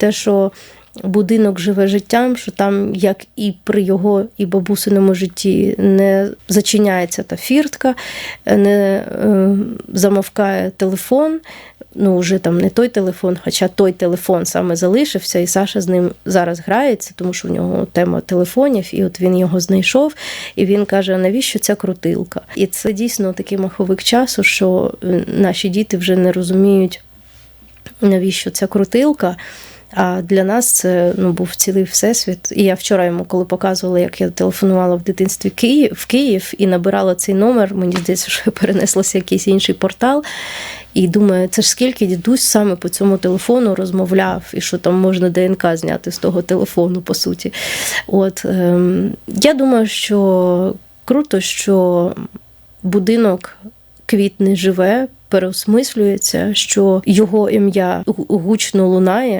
те, що будинок живе життям, що там, як і при його і бабусиному житті, не зачиняється та фіртка, не е, замовкає телефон. Ну, вже там не той телефон, хоча той телефон саме залишився, і Саша з ним зараз грається, тому що в нього тема телефонів, і от він його знайшов, і він каже: навіщо ця крутилка? І це дійсно такий маховик часу, що е, наші діти вже не розуміють, навіщо ця крутилка. А для нас це ну, був цілий всесвіт. І я вчора йому, коли показувала, як я телефонувала в дитинстві Київ, в Київ і набирала цей номер, мені здається, що я перенеслася в якийсь інший портал. І думаю, це ж скільки дідусь саме по цьому телефону розмовляв, і що там можна ДНК зняти з того телефону, по суті. От ем, я думаю, що круто, що будинок квітне живе, переосмислюється, що його ім'я гучно лунає